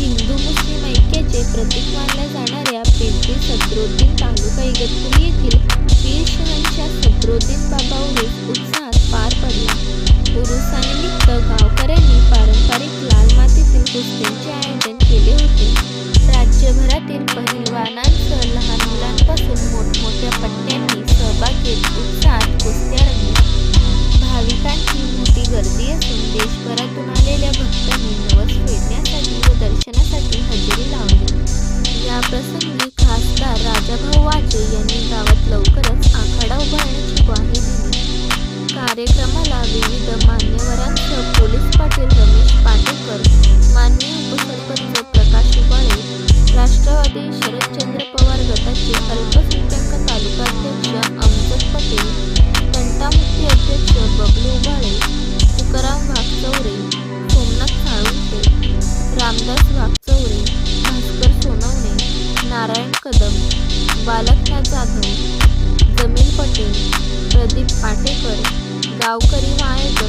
हिंदू मुस्लिम ऐक्याचे प्रतीक मानल्या जाणाऱ्या पिंपरी सत्रोद्दीन तालुका इगतपुरी येथील पीर शहनशाह सदरुद्दीन बाबा उरूस उत्साहात पार पडला. उरुसानिमित्त गावकऱ्यांनी प्रसंगी खासदार राजाभाऊ वाटे यांनी गावात लवकरच आखाडा उभारण्याची ग्वाही दिली. कार्यक्रमाला विविध मान्यवरांसह पोलीस पाटील रमेश पाटेकर माननीय उपसरपंच प्रकाश उबाळे राष्ट्रवादी शरदचंद्र पवार गटाचे अल्पसंख्याक तालुकाध्यक्ष अमजद पटेल तंटामुक्ती अध्यक्ष बबलू उबाळे तुकाराम वाघचौरे सोमनाथ साळुंखे रामदास वाघ नारायण कदम बालकनाथ जाधव जमील पटेल प्रदीप पाटेकर गावकरी व